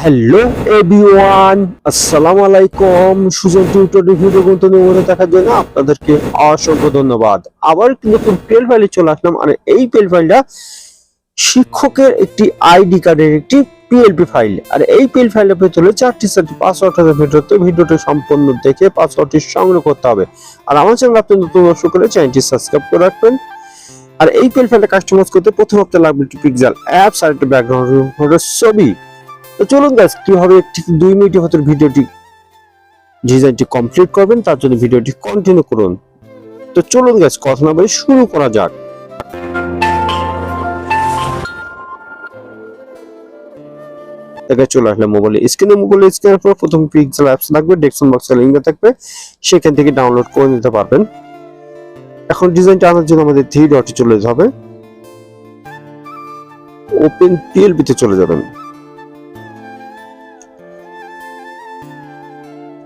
Hello everyone আসসালামু আলাইকুম Sujan tutorial video গুলো মনে দেখার জন্য আপনাদেরকে অসংখ্য ধন্যবাদ। আবার নতুন পেল ফাইলে চলে আসলাম আর এই পেল ফাইলটা শিক্ষকের একটি আইডি কার্ডের একটি পিএলপি ফাইল আর এই পিএল ফাইলের ভেতরে চারটি চারটি পাসওয়ার্ড আছে ভিডিওতে ভিডিওটি সম্পূর্ণ দেখে পাসওয়ার্ডটি সংগ্রহ করতে হবে। আর আমার চ্যানেল আপনি নতুন দর্শক করে চ্যানেলটি সাবস্ক্রাইব করে রাখবেন। আর এই পেল ফাইলটা কাস্টমাইজ করতে প্রথম লাগবে একটি পিক্সেল অ্যাপস আর একটি ব্যাকগ্রাউন্ড ছবি। তো চলুন গাছ কীভাবে একটি দুই মিনিটের ভেতর ভিডিওটি ডিজাইনটি কমপ্লিট করবেন, তার জন্য ভিডিওটি কন্টিনিউ করুন। তো চলুন গাছ কথা না বলে শুরু করা যাক। চলে আসলে মোবাইলে স্ক্রিনে মোবাইলে স্ক্রিনের পর প্রথম পিক্সেল অ্যাপস লাগবে ডেস্কটপ বক্সে লিঙ্ক থাকবে। সেখান থেকে ডাউনলোড করে নিতে পারবেন। এখন ডিজাইনটা আনার জন্য আমাদের থ্রি ডটে চলে যেতে হবে। ওপেন পিএলপি তে চলে যাবেন।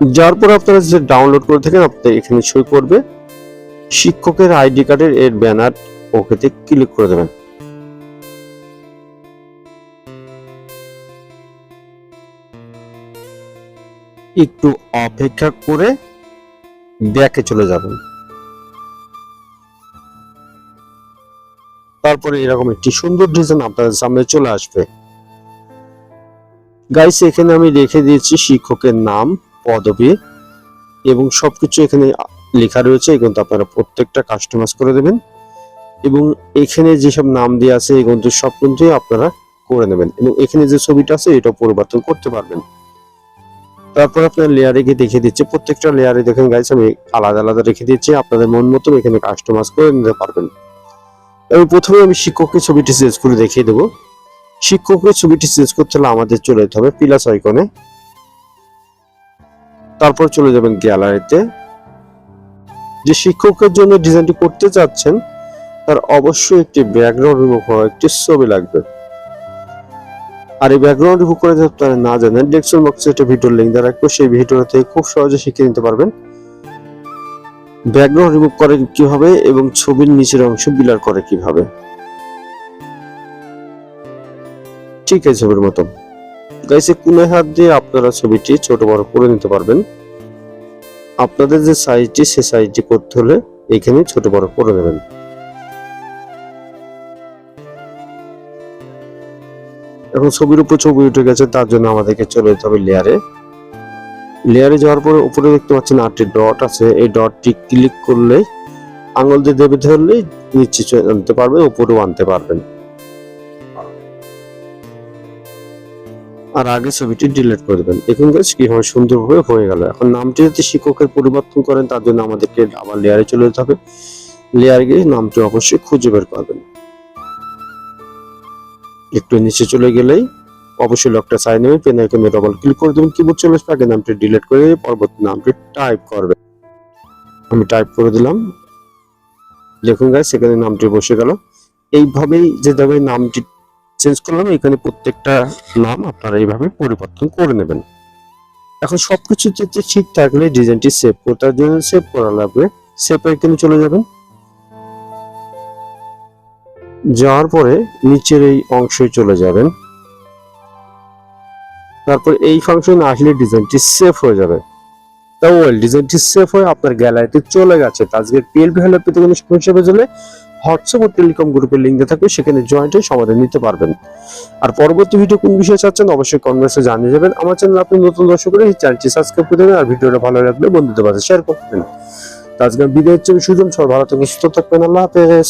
যার পর আপনারা যে ডাউনলোড করে থাকেন আপনাদের এখানে সই করবে। শিক্ষকের আইডি কার্ডের এর ব্যানার ওকেতে ক্লিক করে দেবেন। একটু অপেক্ষা করে ব্যাকে চলে যাবেন। তারপরে এরকম একটি সুন্দর ডিজাইন আপনাদের সামনে চলে আসবে। গাইস এখানে আমি রেখে দিয়েছি শিক্ষকের নাম। পদবি এবং সবকিছু এখানে লেখা রয়েছে এগুলো তো আপনারা প্রত্যেকটা কাস্টমাইজ করে দেবেন। এবং এখানে যেসব নাম দিয়ে আছে এগুলো তো সব কিন্তু আপনারা করে নেবেন। এবং এখানে যে ছবিটা আছে এটা পরিবর্তন করতে পারবেন। তারপর আপনার লেয়ারে গিয়ে দেখিয়ে দিচ্ছে, প্রত্যেকটা লেয়ারে দেখেন গাইস আমি আলাদা আলাদা রেখে দিয়েছি, আপনাদের মন মতো এখানে কাস্টমাইজ করে নিতে পারবেন। এবং প্রথমে আমি শিক্ষককে ছবিটি চেঞ্জ করে দেখিয়ে দেবো। শিক্ষকের ছবিটি চেঞ্জ করতে হলে আমাদের চলে যেতে হবে প্লাস আইকনে তারপর চলে যাবেন গ্যালারিতে। যে শিক্ষকের জন্য ডিজাইনটি করতে চাচ্ছেন তার অবশ্যই একটি ব্যাকগ্রাউন্ড রিমুভ হওয়া একটি ছবি লাগবে। আর এই ব্যাকগ্রাউন্ড রিমুভ করে যদি আপনারা না জানেন ডেস্কটপ বক্সে একটা ভিডিওর লিঙ্ক দেওয়া রাখব, সেই ভিডিও থেকে খুব সহজে শিখে নিতে পারবেন। ব্যাকগ্রাউন্ড রিমুভ করে কীভাবে এবং ছবির নিচের অংশ বিলার করে কীভাবে। ঠিক আছে ছবির মতো গাইসে কোন হাত দিয়ে আপনারা ছবিটি ছোট বড় করে নিতে পারবেন। আপনাদের যে সাইজটি সে সাইজটি করতে হলে এখানে ছোট বড় করে নেবেন এখন ছবির উপর ছবি উঠে গেছে, তার জন্য আমাদেরকে চলে যেতে হবে লেয়ারে লেয়ারে যাওয়ার পরে উপরে দেখতে পাচ্ছেন আটটি ডট আছে। এই ডটটি ক্লিক করলে, আঙুল দিয়ে দেবে ধরলেই নিচে আনতে পারবেন, উপরেও আনতে পারবেন। আর আগে ছবিটি ডিলিট করে দেবেন দেখুন গাছ কীভাবে সুন্দরভাবে হয়ে গেল। এখন নামটি যদি শিক্ষকের পরিবর্তন করেন, তার জন্য আমাদেরকে আবার লেয়ারে চলে যেতে হবে। লেয়ারে গিয়ে নামটি অবশ্যই খুঁজে বের করবেন। একটু নিচে চলে গেলেই অবশ্যই লকটা সাইন নেবেন পেন আইকনে ডবল ক্লিক করে দেবেন। কিবোর্ড চলে আসবে, আগে নামটি ডিলিট করে পরবর্তী নামটি টাইপ করবে আমি টাইপ করে দিলাম। দেখুন গাছ সেখানে নামটি বসে গেল। এইভাবেই যেভাবে নামটি চেঞ্জ করলাম, এখানে প্রত্যেকটা নাম আপনারা এইভাবে পরিবর্তন করে নেবেন। এখন সবকিছু যেতে ঠিক থাকলে ডিজাইনটি সেভ করতে জন্য সেভ করা লাগবে সেভ আইকনে চলে যাবেন। যাওয়ার পরে নিচের এই অংশে চলে যাবেন। তারপর এই ফাংশন আসলে ডিজাইনটি সেভ হয়ে যাবে। তা ওয়েল ডিজাইনটি সেভ হয়ে আপনার গ্যালারিতে চলে গেছে। আজকের পিএলপি হেল্প পেতে কোনো সমস্যা হলে হোয়াটসঅ্যাপ ও টেলিকম গ্রুপের লিঙ্ক থাকবে, সেখানে জয়েন্ট হয়ে সমাধান নিতে পারবেন। আর পরবর্তী ভিডিও কোন বিষয়ে চাচ্ছেন অবশ্যই কমেন্টসে জানিয়ে দেবেন। আমার চ্যানেল আপনি নতুন দর্শক করে চ্যানেলটি সাবস্ক্রাইব করে দেবেন আর ভিডিওটা ভালো লাগলে বন্ধুদের পাশে শেয়ার করতে দেবেন আজকে বিদায় হচ্ছে সুজন সর, ভালো থাকবেন, সুস্থ থাকবেন, আল্লাহ হাফেজ।